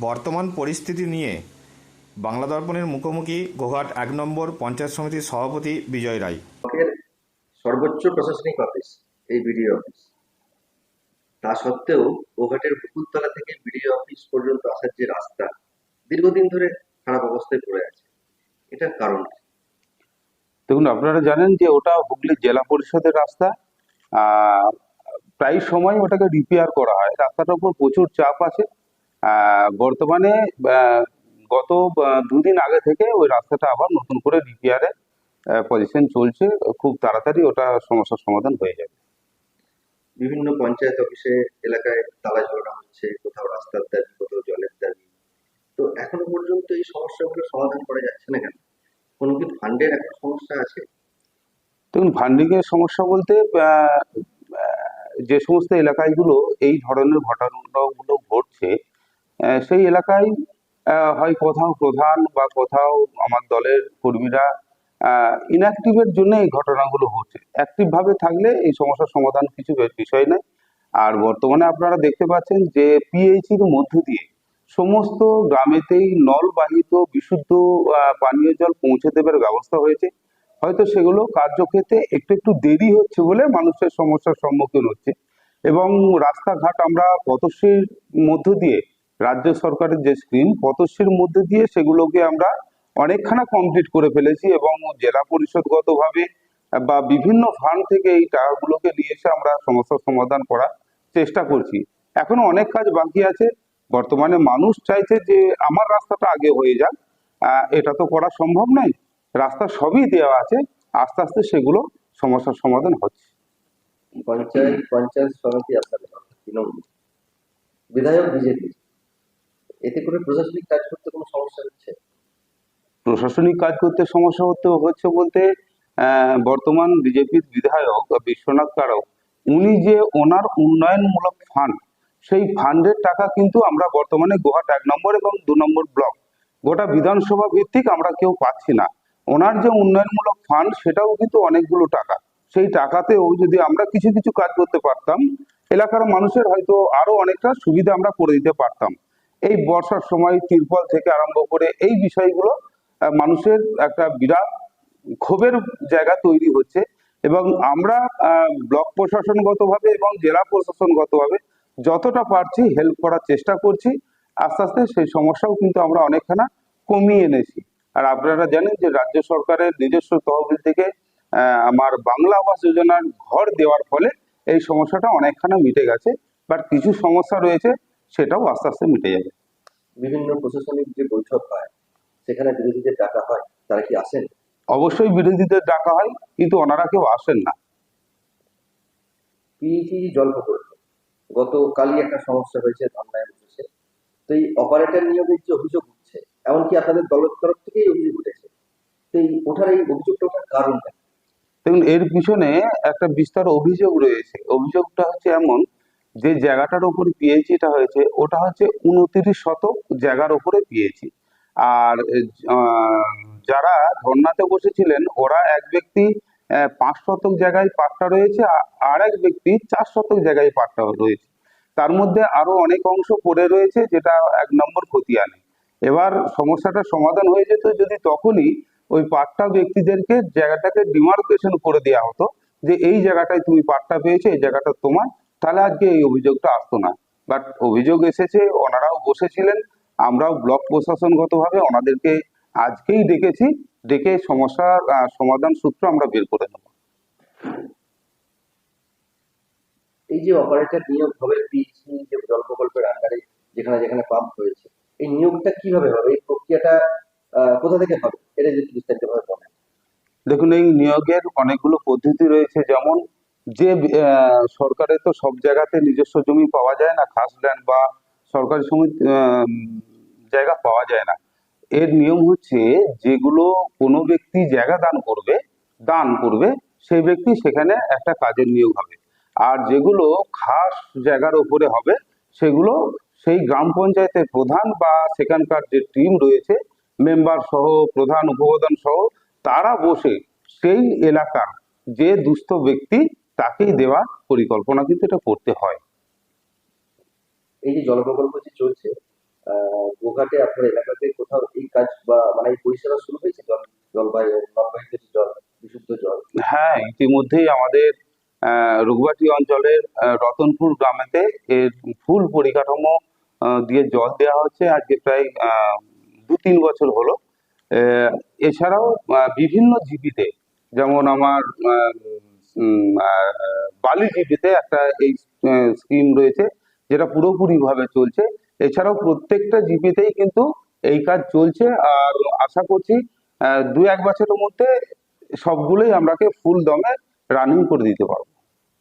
বর্তমান পরিস্থিতি নিয়ে বাংলা দর্পণের মুখোমুখি গোঘাট এক নম্বর পঞ্চায়েত সমিতির সভাপতি বিজয় রায়। সর্বোচ্চ প্রশাসনিক অফিস এই বিডিও অফিস। তা সত্ত্বেও গোঘাটের বকুলতলা থেকে বিডিও অফিস পর্যন্ত আসার যে রাস্তা দীর্ঘদিন ধরে খারাপ অবস্থায় পড়ে আছে। এটার কারণ দেখুন আপনারা জানেন যে ওটা হুগলি জেলা পরিষদের রাস্তা। আহ, প্রায় সময় ওটাকে রিপেয়ার করা হয়। রাস্তাটার উপর প্রচুর চাপ আছে। বর্তমানে গত দুদিন আগে থেকে ওই রাস্তাটা আবার নতুন করে রিপেয়ারে পজিশন চলছে। খুব তাড়াতাড়ি ওটা সমস্যার সমাধান হয়ে যাবে। বিভিন্ন পঞ্চায়েত অফিসে এলাকায় তালা ঝোলানো হচ্ছে কোথাও রাস্তার দাবি কোথাও জলের দাবি। তো এখনও পর্যন্ত এই সমস্যাগুলো সমাধান করা যাচ্ছে না কেন? কোনো কি ফান্ডের একটা সমস্যা আছে? দেখুন ফান্ডিং এর সমস্যা বলতে যে সমস্ত এলাকাগুলো এই ধরনের ঘটনাগুলো ঘটছে সেই এলাকায় হয় কোথাও প্রধান বা কোথাও আমার দলের কর্মীরা ইনঅ্যাক্টিভের জন্য এই ঘটনাগুলো হচ্ছে অ্যাক্টিভ ভাবে থাকলে এই সমস্যার সমাধান কিছু বিষয় নেই। আর বর্তমানে আপনারা দেখতে পাচ্ছেন যে পিএইচির মধ্য দিয়ে সমস্ত গ্রামেতেই নলবাহিত বিশুদ্ধ পানীয় জল পৌঁছে দেবার ব্যবস্থা হয়েছে। হয়তো সেগুলো কার্যক্ষেত্রে একটু একটু দেরি হচ্ছে বলে মানুষের সমস্যার সম্মুখীন হচ্ছে। এবং রাস্তাঘাট আমরা পথশ্রীর মধ্য দিয়ে রাজ্য সরকারের যে স্কিম পথশ্রীর মধ্যে দিয়ে সেগুলোকে আমরা অনেকখানা কমপ্লিট করে ফেলেছি এবং জেলা পরিষদগতভাবে বা বিভিন্ন ফান্ড থেকে এই টাকাগুলোকে নিয়ে এসে আমরা সমস্যার সমাধান করার চেষ্টা করছি। এখনও অনেক কাজ বাকি আছে। বর্তমানে মানুষ চাইছে যে আমার রাস্তাটা আগে হয়ে যাক। এটা তো করা সম্ভব নয়। রাস্তা সবই দেওয়া আছে। আস্তে আস্তে সেগুলো সমস্যার সমাধান হচ্ছে। পঞ্চায়েত পঞ্চায়েত সমিতি তৃণমূল। বিধায়ক বিজেপি। এতে করে প্রশাসনিক কাজ করতে কোনো সমস্যা হচ্ছে? প্রশাসনিক কাজ করতে সমস্যা হতে হচ্ছে বলতে বর্তমান বিজেপির বিধায়ক বিশ্বনাথ কারক উনি যে ওনার উন্নয়নমূলক ফান্ড সেই ফান্ডের টাকা কিন্তু আমরা বর্তমানে গোহাট এক নম্বর এবং দু নম্বর ব্লক গোটা বিধানসভা ভিত্তিক আমরা কেউ পাচ্ছি না। ওনার যে উন্নয়নমূলক ফান্ড সেটাও কিন্তু অনেকগুলো টাকা। সেই টাকাতেও যদি আমরা কিছু কিছু কাজ করতে পারতাম, এলাকার মানুষের হয়তো আরও অনেকটা সুবিধা আমরা করে দিতে পারতাম। এই বর্ষার সময় তিরপল থেকে আরম্ভ করে এই বিষয়গুলো মানুষের একটা বিরাট ক্ষোভের জায়গা তৈরি হচ্ছে এবং আমরা ব্লক প্রশাসনগতভাবে এবং জেলা প্রশাসনগতভাবে যতটা পারছি হেল্প করার চেষ্টা করছি। আস্তে আস্তে সেই সমস্যাও কিন্তু আমরা অনেকখানা কমিয়ে এনেছি। আর আপনারা জানেন যে রাজ্য সরকারের নিজস্ব তহবিল থেকে আমার বাংলা আবাস যোজনার ঘর দেওয়ার ফলে এই সমস্যাটা অনেকখানা মিটে গেছে। বাট কিছু সমস্যা রয়েছে সেটাও আস্তে আস্তে মিটে যাবে। বিভিন্ন প্রশাসনিক যে বৈঠক হয় সেখানে বিরোধীদের ডাকা হয় তারা কি আসেন? অবশ্যই বিরোধীদের ডাকা হয় কিন্তু ওনারা কেউ আসেন না। পিইটি জল প্রকল্প গতকালই একটা সমস্যা হয়েছে ধর্নায় বসেছে। তো এই অপারেটর নিয়োগের যে অভিযোগ উঠছে এমনকি আপনাদের দলের তরফ থেকেই অভিযোগ উঠেছে। তো এই ওঠার এই অভিযোগটা ওঠার কারণটা দেখুন এর পিছনে একটা বিস্তার অভিযোগ রয়েছে। অভিযোগটা হচ্ছে এমন যে জায়গাটার উপরে পিএইচিটা হয়েছে, ওটা হচ্ছে উনত্রিশ শতক জায়গার উপরে পিএইচি আর যারা ধর্নাতে বসেছিলেন, ওরা এক ব্যক্তি পাঁচ শতক জায়গায় পাট্টা রয়েছে, আর এক ব্যক্তি চার শতক জায়গায় পাট্টা রয়েছে। তার মধ্যে আরও অনেক অংশ পড়ে রয়েছে, যেটা এক নম্বর খতিয়ানে। এবার সমস্যাটা সমাধান হয়ে যেত যদি তখনই ওই পাট্টা ব্যক্তিদেরকে জায়গাটাকে ডিমার্কেশন করে দেওয়া হতো, যে এই জায়গাটায় তুমি পাট্টা পেয়েছ, এই জায়গাটা তোমার তাহলে আজকে এই অভিযোগটা আসতো না। বাট অভিযোগ এসেছে ওনারাও বসেছিলেন আমরাও ব্লক প্রশাসনগতভাবে ওনাদেরকে আজকেই ডেকেছি ডেকে সমস্যার সমাধান সূত্র আমরা বের করে নেব। এই যে অপারেটর নিয়োগ হবে যে জল প্রকল্পের আন্ডারে যেখানে যেখানে পাম্প হয়েছে এই নিয়োগটা কীভাবে হবে? এই প্রক্রিয়াটা আহ, কোথা থেকে হবে? এটা যদি বলেন। দেখুন এই নিয়োগের অনেকগুলো পদ্ধতি রয়েছে। যেমন যে সরকারের তো সব জায়গাতে নিজস্ব জমি পাওয়া যায় না, খাস ল্যান্ড বা সরকারি সমিতি জায়গা পাওয়া যায় না। এর নিয়ম হচ্ছে যেগুলো কোনো ব্যক্তি জায়গা দান করবে দান করবে, সেই ব্যক্তি সেখানে একটা কাজের নিয়োগ হবে। আর যেগুলো খাস জায়গার উপরে হবে, সেগুলো সেই গ্রাম পঞ্চায়েতের প্রধান বা সেখানকার যে টিম রয়েছে মেম্বার সহ, প্রধান, উপপ্রধান সহ, তারা বসে সেই এলাকার যে দুস্থ ব্যক্তি তাকেই দেওয়ার পরিকল্পনা কিন্তু এটা করতে হয়। এই যে জল প্রকল্প যে চলছে গোঘাটে আপনার এলাকাতে কোথাও এই কাজ বা মানে এই পরিষেবা শুরু হয়েছে? জল জলবায়ু জল বিশুদ্ধ জল। হ্যাঁ ইতিমধ্যেই আমাদের আহ, রঘুবাটি অঞ্চলের রতনপুর গ্রামেতে এর ফুল পরিকাঠামো দিয়ে জল দেওয়া হচ্ছে। আজকে প্রায় দু তিন বছর হলো। আহ, এছাড়াও বিভিন্ন জিপিতে যেমন আমার আহ, উম, আহ, বালি একটা এই স্কিম রয়েছে যেটা পুরোপুরিভাবে চলছে এছাড়াও প্রত্যেকটা জিপিতেই কিন্তু এই কাজ চলছে আর আশা করছি দু এক বছরের মধ্যে সবগুলোই আমরাকে ফুল দমে রানিং করে দিতে পারব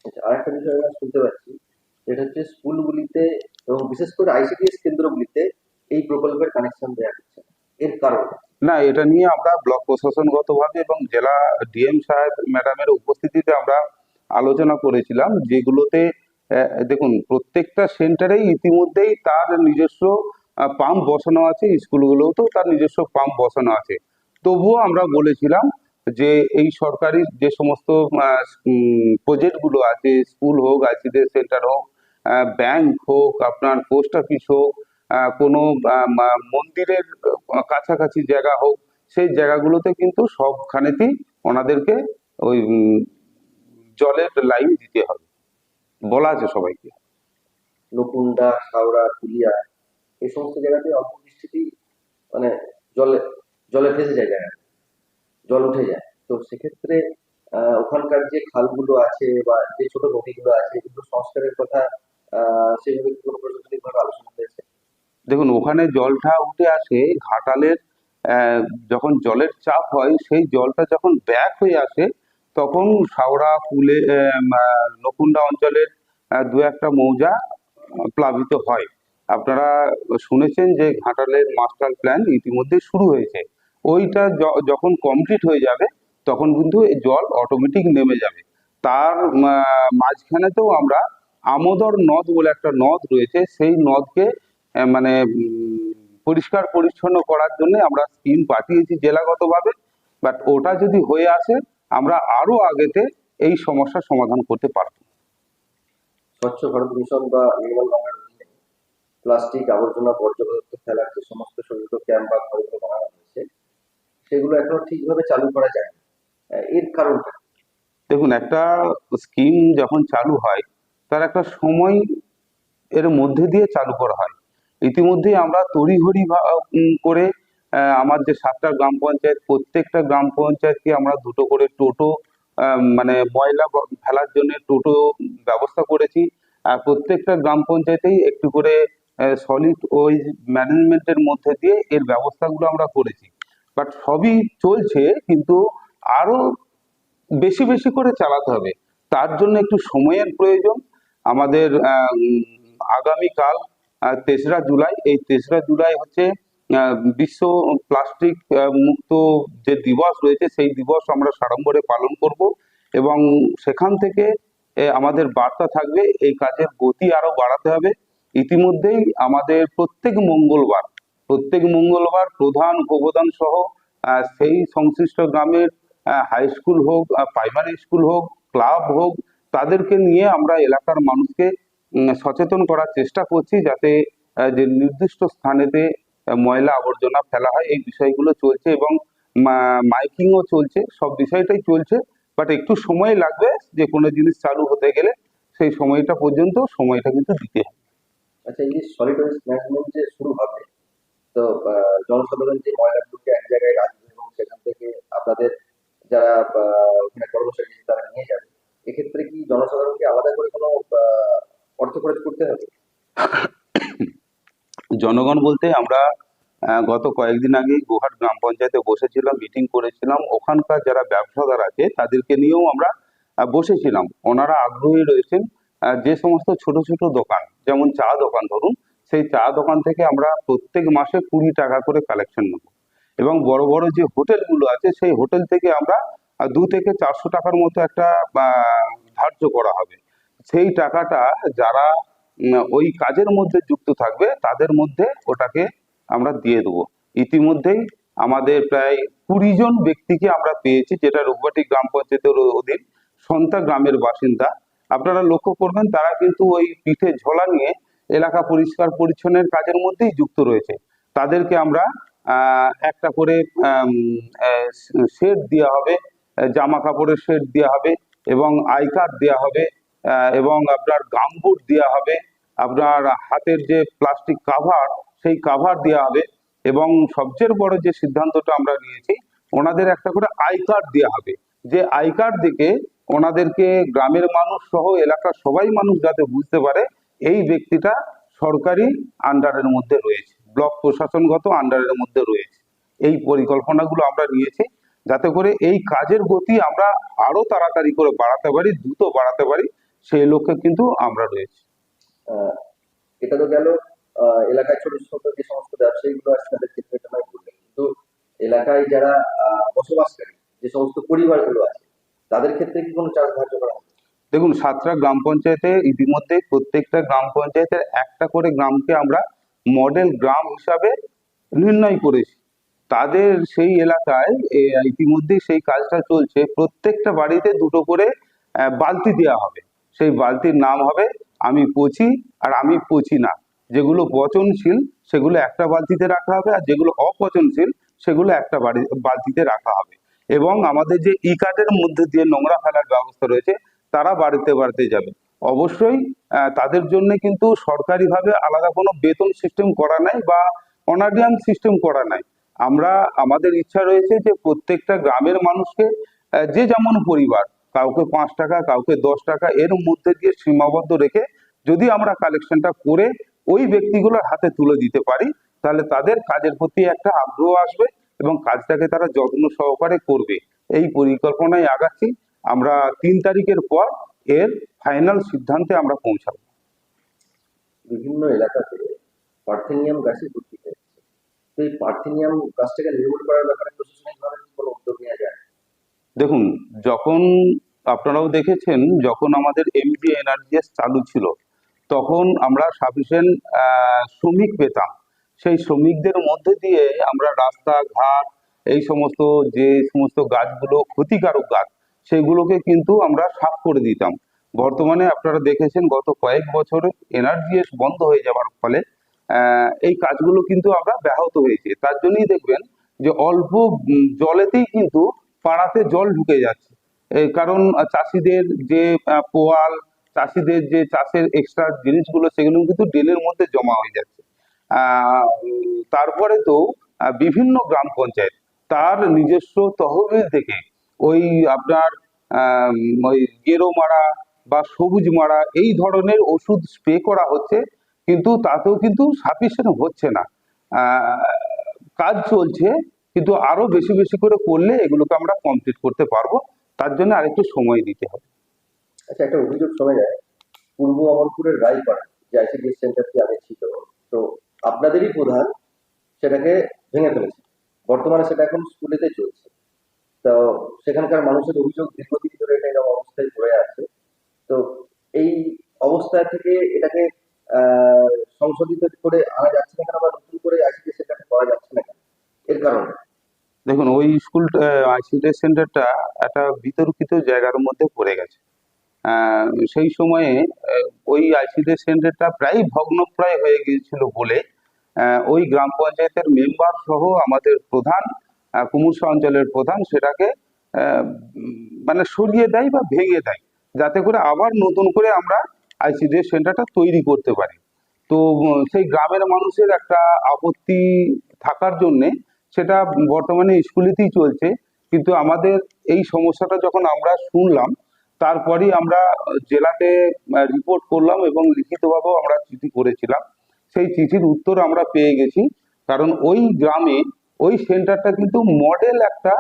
আচ্ছা, আরেকটা বিষয় আমরা শুনতে পাচ্ছি যেটা হচ্ছে স্কুলগুলিতে এবং বিশেষ করে আইসিডিএস কেন্দ্রগুলিতে এই প্রকল্পের কানেকশন দেওয়া হচ্ছে। এর কারণ? না, এটা নিয়ে আমরা ব্লক প্রশাসনগতভাবে এবং জেলা ডিএম সাহেব ম্যাডামের উপস্থিতিতে আমরা আলোচনা করেছিলাম, যেগুলোতে দেখুন, প্রত্যেকটা সেন্টারেই ইতিমধ্যেই তার নিজস্ব পাম্প বসানো আছে, স্কুলগুলোতেও তার নিজস্ব পাম্প বসানো আছে। তবুও আমরা বলেছিলাম যে এই সরকারি যে সমস্ত প্রজেক্টগুলো আছে, স্কুল হোক, আইসিডিএস সেন্টার হোক ব্যাংক হোক, আপনার পোস্ট অফিস হোক কোনো মন্দিরের কাছাকাছি জায়গা হোক, সেই জায়গাগুলোতে কিন্তু সবখানেতেই ওনাদেরকে ওই জলের লাইন দিতে হবে। বলা আছে সবাইকে। নকুন্ডা হাওড়া, কুলিয়া, এই সমস্ত জায়গাতে অল্প বৃষ্টিতেই মানে জলে জলে ভেসে যায় জায়গা জল উঠে যায়। তো সেক্ষেত্রে ওখানকার যে খালগুলো আছে বা যে ছোট নদীগুলো আছে, এগুলো সংস্কারের কথা সেভাবে কোনো প্রশাসনিকভাবে আলোচনা হয়েছে? দেখুন ওখানে জলটা উঠে আসে ঘাটালের যখন জলের চাপ হয় সেই জলটা যখন ব্যাক হয়ে আসে তখন আহ, আহ, নকুন্ডা অঞ্চলের দু একটা মৌজা প্লাবিত হয়। আপনারা শুনেছেন যে ঘাটালের মাস্টার প্ল্যান ইতিমধ্যে শুরু হয়েছে। ওইটা যখন কমপ্লিট হয়ে যাবে তখন কিন্তু জল অটোমেটিক নেমে যাবে। তার মাঝখানেতেও আমরা আমোদর নদ বলে একটা নদ রয়েছে সেই নদকে মানে পরিষ্কার পরিচ্ছন্ন করার জন্য আমরা স্কিম পাঠিয়েছি জেলাগতভাবে। বাট ওটা যদি হয়ে আসে আমরা আরও আগেতে এই সমস্যার সমাধান করতে পারব। স্বচ্ছ ভারত মিশন বা নির্মল গঙ্গার অধীনে প্লাস্টিক আবর্জনা বর্জ্য পদার্থ ফেলার যে সমস্ত সচেতন ক্যাম্প বা ঘরগুলো বানানো হয়েছে সেগুলো এখনও ঠিকভাবে চালু করা যায় না। এর কারণটা দেখুন একটা স্কিম যখন চালু হয় তার একটা সময় এর মধ্যে দিয়ে চালু করা হয়। ইতিমধ্যেই আমরা তড়িঘড়ি করে আমার যে সাতটা গ্রাম পঞ্চায়েত, প্রত্যেকটা গ্রাম পঞ্চায়েতকে আমরা দুটো করে টোটো মানে ময়লা ফেলার জন্য টোটো ব্যবস্থা করেছি। আর প্রত্যেকটা গ্রাম পঞ্চায়েতেই একটু করে সলিড ওয়েজ ম্যানেজমেন্টের মধ্যে দিয়ে এর ব্যবস্থাগুলো আমরা করেছি। বাট সবই চলছে, কিন্তু আরও বেশি বেশি করে চালাতে হবে। তার জন্য একটু সময়ের প্রয়োজন। আমাদের আগামীকাল তেসরা জুলাই, এই তেসরা জুলাই হচ্ছে বিশ্ব প্লাস্টিক মুক্ত যে দিবস রয়েছে, সেই দিবস আমরা সাড়ম্বরে পালন করব এবং সেখান থেকে আমাদের বার্তা থাকবে, এই কাজের গতি আরও বাড়াতে হবে। ইতিমধ্যেই আমাদের প্রত্যেক মঙ্গলবার প্রত্যেক মঙ্গলবার প্রধান উপপ্রধান সহ সেই সংশ্লিষ্ট গ্রামের হাই স্কুল হোক প্রাইমারি স্কুল হোক ক্লাব হোক, তাদেরকে নিয়ে আমরা এলাকার মানুষকে সচেতন করার চেষ্টা করছি যাতে যে নির্দিষ্ট স্থানেতে ময়লা আবর্জনা ফেলা হয়, এই বিষয়গুলো চলছে এবং মাইকিংও চলছে, সব বিষয়টাই চলছে। বাট একটু সময় লাগবে, যে কোনো জিনিস চালু হতে গেলে সেই সময়টা পর্যন্ত, সময়টা কিন্তু দিতে হবে। আচ্ছা এই যে সলিড ওয়েস্ট ম্যানেজমেন্ট যে শুরু হবে, তো জনসাধারণ যে ময়লাগুলোকে এক জায়গায় রাখবে এবং সেখান থেকে আপনাদের যারা ওখানে কর্মচারী, তারা নিয়ে যাবে, এক্ষেত্রে কি জনসাধারণকে আলাদা করে কোনো অর্থ খরচ করতে হবে? জনগণ বলতে আমরা গত কয়েকদিন আগে গোহাট গ্রাম পঞ্চায়েতে বসেছিলাম মিটিং করেছিলাম। ওখানকার যারা ব্যবসাদার আছে, তাদেরকে নিয়েও আমরা বসেছিলাম। ওনারা আগ্রহী রয়েছেন যে সমস্ত ছোট ছোট দোকান, যেমন চা দোকান ধরুন, সেই চা দোকান থেকে আমরা প্রত্যেক মাসে কুড়ি টাকা করে কালেকশন নেব। এবং বড় বড় যে হোটেলগুলো আছে, সেই হোটেল থেকে আমরা দু থেকে চারশো টাকার মতো একটা ধার্য করা হবে। সেই টাকাটা যারা ওই কাজের মধ্যে যুক্ত থাকবে, তাদের মধ্যে ওটাকে আমরা দিয়ে দেবো। ইতিমধ্যেই আমাদের প্রায় কুড়ি জন ব্যক্তিকে আমরা পেয়েছি, যেটা রূপবাটি গ্রাম পঞ্চায়েতের অধীন সন্তা গ্রামের বাসিন্দা। আপনারা লক্ষ্য করবেন, তারা কিন্তু ওই পিঠে ঝোলা নিয়ে এলাকা পরিষ্কার পরিচ্ছন্নের কাজের মধ্যেই যুক্ত রয়েছে। তাদেরকে আমরা একটা করে শেড দেওয়া হবে জামা কাপড়ের শেড দেওয়া হবে এবং আই কার্ড দেওয়া হবে। এবং আপনার গামবুট দেওয়া হবে, আপনার হাতের যে প্লাস্টিক কাভার সেই কাভার দেওয়া হবে এবং সবচেয়ে বড় যে সিদ্ধান্তটা আমরা নিয়েছি, ওনাদের একটা করে আই কার্ড দেওয়া হবে। যে আই কার্ড দেখে ওনাদেরকে গ্রামের মানুষ সহ এলাকার সবাই মানুষ যাতে বুঝতে পারে, এই ব্যক্তিটা সরকারি আন্ডারের মধ্যে রয়েছে, ব্লক প্রশাসনগত আন্ডারের মধ্যে রয়েছে। এই পরিকল্পনাগুলো আমরা নিয়েছি, যাতে করে এই কাজের গতি আমরা আরও তাড়াতাড়ি করে বাড়াতে পারি, দ্রুত বাড়াতে পারি। সেই লক্ষ্যে কিন্তু আমরা রয়েছি। এটা তো গেল এলাকায় ছোট ছোট যে সমস্ত ব্যবসায়ীগুলো আছে তাদের ক্ষেত্রে বললেন। কিন্তু এলাকায় যারা বসবাসকারী যে সমস্ত পরিবারগুলো আছে তাদের ক্ষেত্রে কি কোনো চার্জ ধার্য করা হবে? দেখুন সাতটা গ্রাম পঞ্চায়েতে ইতিমধ্যে প্রত্যেকটা গ্রাম পঞ্চায়েতের একটা করে গ্রামকে আমরা মডেল গ্রাম হিসাবে নির্ণয় করেছি। তাদের সেই এলাকায় ইতিমধ্যেই সেই কাজটা চলছে। প্রত্যেকটা বাড়িতে দুটো করে বালতি দেওয়া হবে। সেই বালতির নাম হবে আমি পচি আর আমি পচি না। যেগুলো পচনশীল, সেগুলো একটা বালতিতে রাখা হবে আর যেগুলো অপচনশীল, সেগুলো একটা বালতিতে রাখা হবে। এবং আমাদের যে ই মধ্যে দিয়ে নোংরা ফেলার ব্যবস্থা রয়েছে, তারা বাড়িতে বাড়িতে যাবে। অবশ্যই তাদের জন্য কিন্তু সরকারিভাবে আলাদা কোনো বেতন সিস্টেম করা নাই বা অনারিয়াম সিস্টেম করা নাই। আমরা, আমাদের ইচ্ছা রয়েছে যে প্রত্যেকটা গ্রামের মানুষকে যে যেমন পরিবার কাউকে পাঁচ টাকা, কাউকে দশ টাকা, এর মধ্যে দিয়ে সীমাবদ্ধ রেখে যদি আমরা কালেকশনটা করে ওই ব্যক্তিগুলোর হাতে তুলে দিতে পারি, তাহলে তাদের কাজের প্রতি একটা আগ্রহ আসবে এবং কাজটাকে তারা যত্ন সহকারে করবে। এই পরিকল্পনায় আগাচ্ছি। আমরা তিন তারিখের পর এর ফাইনাল সিদ্ধান্তে আমরা পৌঁছাবো। বিভিন্ন এলাকাতে পার্থেনিয়াম গাছে ভর্তি হয়েছে। এই পার্থেনিয়াম গাছটাকে নির্মূল করার ব্যাপারে প্রশাসনিকভাবে কোনো উদ্যোগ নেওয়া যায়? দেখুন, যখন আপনারাও দেখেছেন, যখন আমাদের এমজি এনার্জিএস চালু ছিল, তখন আমরা সাফিসিয়েন্ট শ্রমিক পেতাম। সেই শ্রমিকদের মধ্যে দিয়ে আমরা রাস্তাঘাট, এই সমস্ত যে সমস্ত গাছগুলো ক্ষতিকারক গাছ, সেগুলোকে কিন্তু আমরা সাফ করে দিতাম। বর্তমানে আপনারা দেখেছেন, গত কয়েক বছরে এনার্জিএস বন্ধ হয়ে যাওয়ার ফলে এই কাজগুলো কিন্তু আমরা ব্যাহত হয়েছে। তার জন্যই দেখবেন যে অল্প জলেতেই কিন্তু পাড়াতে জল ঢুকে যাচ্ছে। এই কারণ চাষিদের যে পোয়াল, চাষিদের যে চাষের এক্সট্রা জিনিসগুলো, সেগুলো কিন্তু ড্রেনের মধ্যে জমা হয়ে যাচ্ছে। তারপরে তো বিভিন্ন গ্রাম পঞ্চায়েত, তার নিজস্ব তহবিল থেকে ওই আপনার ওই গেরো মারা বা সবুজ মারা, এই ধরনের ওষুধ স্প্রে করা হচ্ছে, কিন্তু তাতেও কিন্তু সাফিসিয়েন্ট হচ্ছে না। কাজ চলছে কিন্তু আরও বেশি বেশি করে করলে এগুলোকে আমরা কমপ্লিট করতে পারব। তার জন্য আরেকটু সময় দিতে হবে। আচ্ছা একটা অভিযোগ শোনা যায়। পূর্ব অমরপুরের রায়পাড়া, যে আইসিডিএস সেন্টারটি আগে ছিল, তো আপনাদেরই প্রধান সেটাকে ভেঙে ফেলেছে। বর্তমানে সেটা এখন স্কুলেতে চলছে। তো সেখানকার মানুষের অভিযোগ দীর্ঘদিন ধরে এটা এরকম অবস্থায় পড়ে আছে। তো এই অবস্থা থেকে এটাকে সংশোধিত করে আনা যাচ্ছে না কেন বা নতুন করে আইসিডিএস সেন্টারটা করা যাচ্ছে না কেন? এর কারণ। দেখুন, ওই স্কুল আইসিডি সেন্টারটা একটা বিতর্কিত জায়গার মধ্যে পড়ে গেছে। সেই সময়ে ওই আইসিডি সেন্টারটা প্রায় ভগ্নপ্রায় হয়ে গিয়েছিল বলে ওই গ্রাম পঞ্চায়েতের মেম্বার সহ আমাদের প্রধান কুমুরসা অঞ্চলের প্রধান সেটাকে মানে সরিয়ে দেয় বা ভেঙে দেয়, যাতে করে আবার নতুন করে আমরা আইসিডি সেন্টারটা তৈরি করতে পারি। তো সেই গ্রামের মানুষের একটা আপত্তি থাকার জন্যে সেটা বর্তমানে স্কুলেতেই চলছে। কিন্তু আমাদের এই সমস্যাটা যখন আমরা শুনলাম, তারপরেই আমরা জেলাতে রিপোর্ট করলাম এবং লিখিতভাবেও আমরা চিঠি করেছিলাম। সেই চিঠির উত্তর আমরা পেয়ে গেছি। কারণ ওই গ্রামে, ওই সেন্টারটা কিন্তু মডেল একটা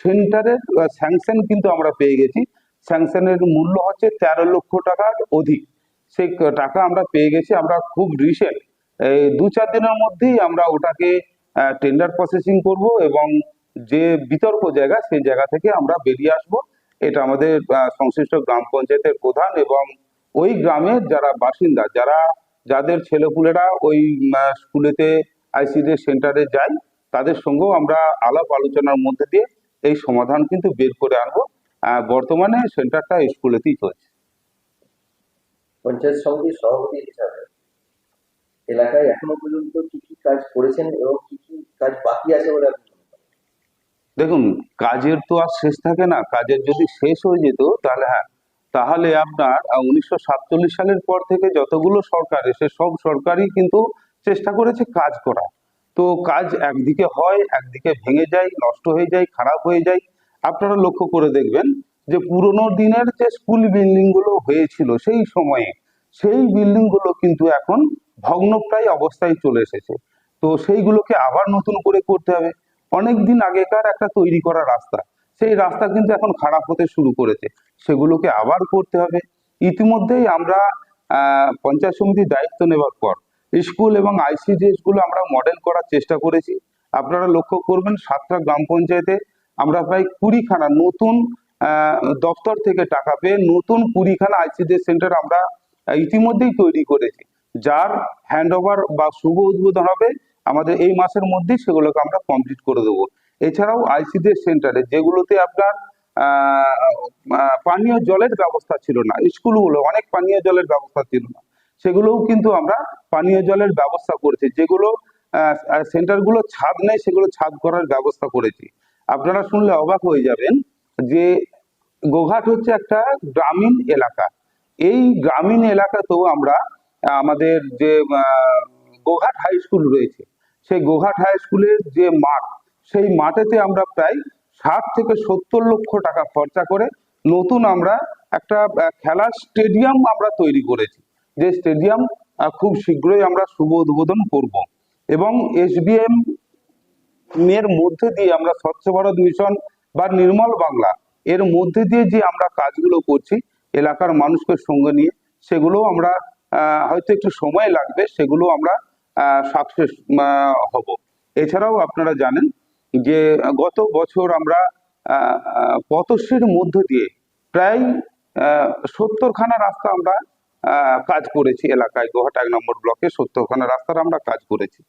সেন্টারের স্যাংশন কিন্তু আমরা পেয়ে গেছি। স্যাংশনের মূল্য হচ্ছে তেরো লক্ষ টাকার অধিক। সেই টাকা আমরা পেয়ে গেছি। আমরা খুব রিসেন্ট দু চার দিনের মধ্যেই আমরা ওটাকে টেন্ডার প্রসেসিং করব এবং যে বিতর্ক জায়গা, সেই জায়গা থেকে আমরা বেরিয়ে আসব। এটা আমাদের সংশ্লিষ্ট গ্রাম পঞ্চায়েতের প্রধান এবং ওই গ্রামের যারা বাসিন্দা, যারা, যাদের ছেলেপুলেরা ওই স্কুলেতে, আইসিডি সেন্টারে যায়, তাদের সঙ্গেও আমরা আলাপ আলোচনার মধ্যে দিয়ে এই সমাধান কিন্তু বের করে আনব। বর্তমানে সেন্টারটা স্কুলেতেই চলছে। পঞ্চায়েত সমিতির সভাপতি হিসাবে এলাকায় এখনও পর্যন্ত কি কি কাজ করেছেন এবং কি কি কাজ বাকি আছে বলে দেখুন, কাজের তো আর শেষ থাকে না। কাজের যদি শেষ হয়ে যেত, তাহলে হ্যাঁ। তাহলে আপনার উনিশশো সাতচল্লিশ সালের পর থেকে যতগুলো সরকার এসে, সব সরকারই কিন্তু চেষ্টা করেছে কাজ করা। তো কাজ একদিকে হয়, একদিকে ভেঙে যায়, নষ্ট হয়ে যায়, খারাপ হয়ে যায়। আপনারা লক্ষ্য করে দেখবেন যে পুরোনো দিনের যে স্কুল বিল্ডিংগুলো হয়েছিল সেই সময়ে, সেই বিল্ডিংগুলো কিন্তু এখন ভগ্নপ্রায় অবস্থায় চলে এসেছে। তো সেইগুলোকে আবার নতুন করে করতে হবে। অনেক দিন আগেকার একটা তৈরি করা রাস্তা, সেই রাস্তা কিন্তু এখন খারাপ হতে শুরু করেছে। সেগুলোকে আবার করতে হবে। ইতিমধ্যেই আমরা পঞ্চায়েত সমিতির দায়িত্ব নেবার পর, স্কুল এবং আইসিডিএসগুলো আমরা মডেল করার চেষ্টা করেছি। আপনারা লক্ষ্য করবেন, সাতটা গ্রাম পঞ্চায়েতে আমরা প্রায় কুড়িখানা নতুন দপ্তর থেকে টাকা পেয়ে নতুন কুড়িখানা আইসিডিএস সেন্টার আমরা ইতিমধ্যেই তৈরি করেছি। যার হ্যান্ড ওভার বা শুভ উদ্বোধন হবে আমাদের এই মাসের মধ্যেই সেগুলোকে আমরা কমপ্লিট করে দেবো। এছাড়াও আইসিডিএস সেন্টারে যেগুলোতে আপনার পানীয় জলের ব্যবস্থা ছিল না, স্কুলগুলো অনেক পানীয় জলের ব্যবস্থা ছিল না, সেগুলোও কিন্তু আমরা পানীয় জলের ব্যবস্থা করেছি, যেগুলো সেন্টারগুলো ছাদ নেই, সেগুলো ছাদ করার ব্যবস্থা করেছি। আপনারা শুনলে অবাক হয়ে যাবেন যে গোঘাট হচ্ছে একটা গ্রামীণ এলাকা। এই গ্রামীণ এলাকাতেও আমরা আমাদের যে গোঘাট হাই স্কুল রয়েছে, সেই গোঘাট হাই স্কুলের যে মাঠ, সেই মাঠেতে আমরা প্রায় ষাট থেকে সত্তর লক্ষ টাকা খরচা করে নতুন আমরা একটা খেলার স্টেডিয়াম আমরা তৈরি করেছি। যে স্টেডিয়াম খুব শীঘ্রই আমরা শুভ উদ্বোধন করব। এবং এসবিএম এর মধ্যে দিয়ে আমরা স্বচ্ছ ভারত মিশন বা নির্মল বাংলা এর মধ্যে দিয়ে যে আমরা কাজগুলো করছি, এলাকার মানুষকে সঙ্গে নিয়ে সেগুলো আমরা হয়তো একটু সময় লাগবে সেগুলো আমরা সাকসেস হব। এছাড়াও আপনারা জানেন যে গত বছর আমরা আহ, মধ্য দিয়ে প্রায় সত্তরখানা রাস্তা আমরা কাজ করেছি এলাকায়। গোহাট এক নম্বর ব্লকে সত্তরখানা রাস্তার আমরা কাজ করেছি।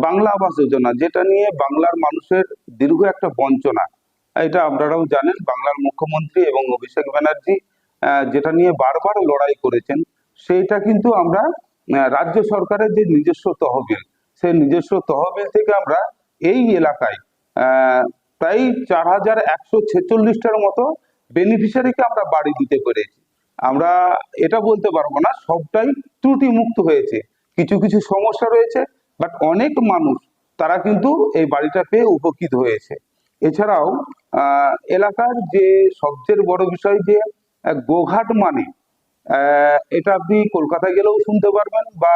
বাংলা আবাস যোজনা যেটা নিয়ে বাংলার মানুষের দীর্ঘ একটা বঞ্চনা এটা আপনারাও জানেন। বাংলার মুখ্যমন্ত্রী এবং অভিষেক ব্যানার্জি যেটা নিয়ে বারবার লড়াই করেছেন সেইটা কিন্তু আমরা রাজ্য সরকারের যে নিজস্ব তহবিল, সেই নিজস্ব তহবিল থেকে আমরা এই এলাকায় প্রায় চার হাজার একশো ছেচল্লিশটার মতো বেনিফিশিয়ারিকে আমরা বাড়ি দিতে পেরেছি। আমরা এটা বলতে পারব না, সবটাই ত্রুটি মুক্ত হয়েছে। কিছু কিছু সমস্যা রয়েছে বাট অনেক মানুষ, তারা কিন্তু এই বাড়িটা পেয়ে উপকৃত হয়েছে। এছাড়াও এলাকার যে সবচেয়ে বড় বিষয় যে গোঘাট মানে এটা আপনি কলকাতায় গেলেও শুনতে পারবেন বা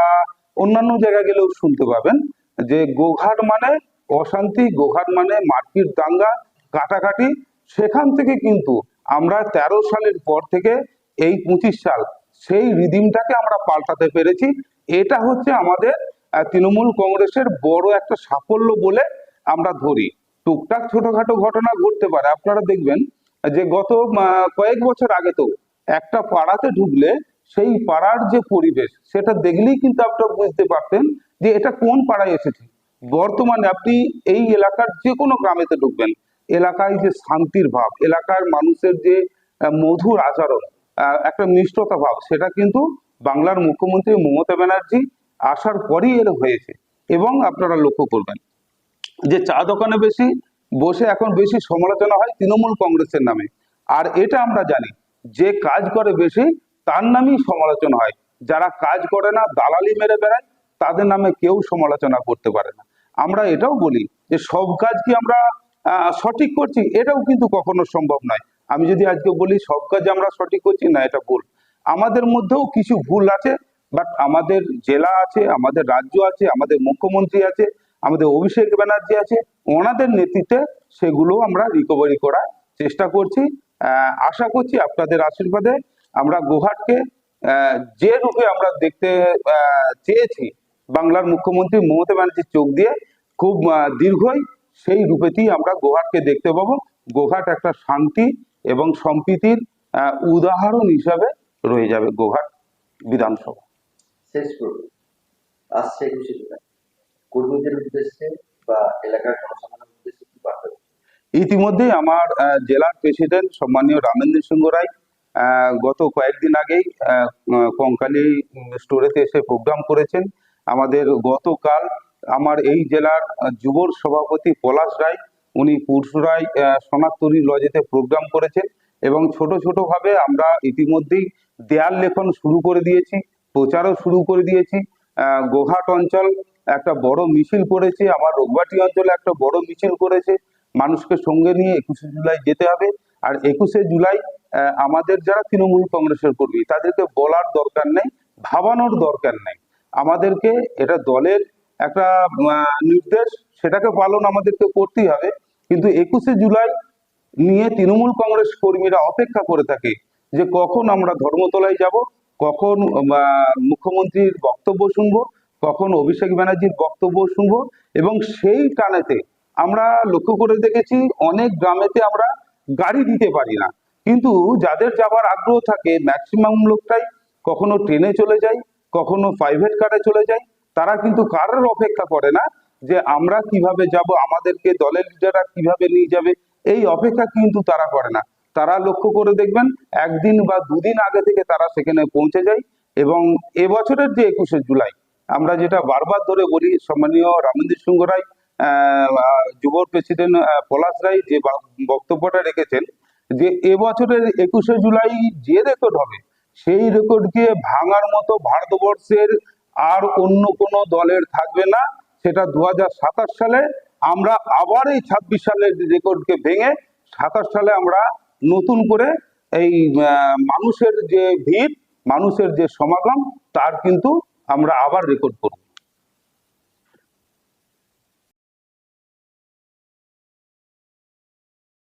অন্যান্য জায়গায় গেলেও শুনতে পাবেন। যে গোঘাট মানে অশান্তি, গোঘাট মানে মারপিট দাঙ্গা, কাটাকাটি। সেখান থেকে কিন্তু আমরা তেরো সালের পর থেকে এই পঁচিশ সাল সেই রিদিমটাকে আমরা পাল্টাতে পেরেছি। এটা হচ্ছে আমাদের তৃণমূল কংগ্রেসের বড় একটা সাফল্য বলে আমরা ধরি। টুকটাক ছোটখাটো ঘটনা ঘটতে পারে। আপনারা দেখবেন যে গত কয়েক বছর আগে তো একটা পাড়াতে ঢুকলে সেই পাড়ার যে পরিবেশ, সেটা দেখলেই কিন্তু আপনারা বুঝতে পারতেন যে এটা কোন পাড়ায় এসেছে। বর্তমানে আপনি এই এলাকার যে কোনো গ্রামেতে ঢুকবেন। এলাকায় যে শান্তির ভাব, এলাকার মানুষের যে মধুর আচরণ একটা মিষ্টতা ভাব, সেটা কিন্তু বাংলার মুখ্যমন্ত্রী মমতা ব্যানার্জি আসার পরই এর হয়েছে এবং আপনারা লক্ষ্য করবেন যে চা দোকানে বেশি, বসে এখন বেশি সমালোচনা হয় তৃণমূল কংগ্রেসের নামে। আর এটা আমরা জানি যে কাজ করে বেশি, তার নামেই সমালোচনা হয়। যারা কাজ করে না, দালালি মেরে বেড়ায়, তাদের নামে কেউ সমালোচনা করতে পারে না। আমরা এটাও বলি যে, সব কাজ কি আমরা সঠিক করছি? এটাও কিন্তু কখনো সম্ভব নয়। আমি যদি আজকে বলি, সব কাজ আমরা সঠিক করছি? না, এটা ভুল। আমাদের মধ্যেও কিছু ভুল আছে বাট আমাদের জেলা আছে, আমাদের রাজ্য আছে, আমাদের মুখ্যমন্ত্রী আছে, আমাদের অভিষেক ব্যানার্জি আছে, ওনাদের নেতৃত্বে সেগুলো আমরা রিকভারি করার চেষ্টা করছি। আশা করছি আপনাদের আশীর্বাদে আমরা গোহাটকে যে রূপে আমরা দেখতে চেয়েছি বাংলার মুখ্যমন্ত্রী মমতা ব্যানার্জির চোখ দিয়ে, খুব দীর্ঘই সেই রূপেতেই আমরা গোহাটকে দেখতে পাবো। গোহাট একটা শান্তি এবং সম্প্রীতির উদাহরণ হিসাবে রয়ে যাবে গোহাট বিধানসভা। শেষ আসছে কর্মীদের উদ্দেশ্যে বা এলাকার জনসাধারণের উদ্দেশ্যে কি বার্তা দেবেন? ইতিমধ্যেই আমার জেলার প্রেসিডেন্ট সম্মানীয় রামেন্দ্র সিংহ রায় গত কয়েকদিন আগেই আহ, স্টোরেতে এসে প্রোগ্রাম করেছেন আমাদের গতকাল আমার এই জেলার যুবর সভাপতি পলাশ রায় উনি পুরসুরায় সোনারতরী লজেতে প্রোগ্রাম করেছেন এবং ছোট ছোট ভাবে আমরা ইতিমধ্যেই দেয়াল লেখন শুরু করে দিয়েছি প্রচারও শুরু করে দিয়েছি গোঘাট অঞ্চল একটা বড় মিছিল করেছে আমার রোগবাটি অঞ্চলে একটা বড় মিছিল করেছে মানুষকে সঙ্গে নিয়ে একুশে জুলাই যেতে হবে। আর একুশে জুলাই আমাদের যারা তৃণমূল কংগ্রেসের কর্মী, তাদেরকে বলার দরকার নেই, ভাবানোর দরকার নেই। আমাদেরকে এটা দলের একটা নির্দেশ, সেটাকে পালন আমাদেরকে করতেই হবে। কিন্তু একুশে জুলাই নিয়ে তৃণমূল কংগ্রেস কর্মীরা অপেক্ষা করে থাকে যে কখন আমরা ধর্মতলায় যাব, কখন মুখ্যমন্ত্রীর বক্তব্য শুনব, কখন অভিষেক ব্যানার্জির বক্তব্য শুনব এবং সেই টানেতে আমরা লক্ষ্য করে দেখেছি অনেক গ্রামেতে আমরা গাড়ি দিতে পারি না। কিন্তু যাদের যাবার আগ্রহ থাকে ম্যাক্সিমাম লোকটাই কখনো ট্রেনে চলে যায়, কখনো প্রাইভেট কারে চলে যায়, তারা কিন্তু কারোর অপেক্ষা করে না যে আমরা কীভাবে যাব, আমাদেরকে দলের লিডাররা কীভাবে নিয়ে যাবে, এই অপেক্ষা কিন্তু তারা করে না। তারা লক্ষ্য করে দেখবেন, একদিন বা দুদিন আগে থেকে তারা সেখানে পৌঁছে যায় এবং এবছরের যে একুশে জুলাই, আমরা যেটা বারবার ধরে বলি, সম্মানীয় রামেন্দ্র সিংহ রায় যুব প্রেসিডেন্ট পলাশ রায় যে বক্তব্যটা রেখেছেন যে এবছরের একুশে জুলাই যে রেকর্ড হবে, সেই রেকর্ডকে ভাঙার মতো ভারতবর্ষের আর অন্য কোনো দলের থাকবে না। সেটা দু হাজার সাতাশ সালে আমরা আবার এই ছাব্বিশ সালের রেকর্ডকে ভেঙে সাতাশ সালে আমরা নতুন করে এই মানুষের যে ভিড়, মানুষের যে সমাগম, তার কিন্তু আমরা আবার রেকর্ড করব।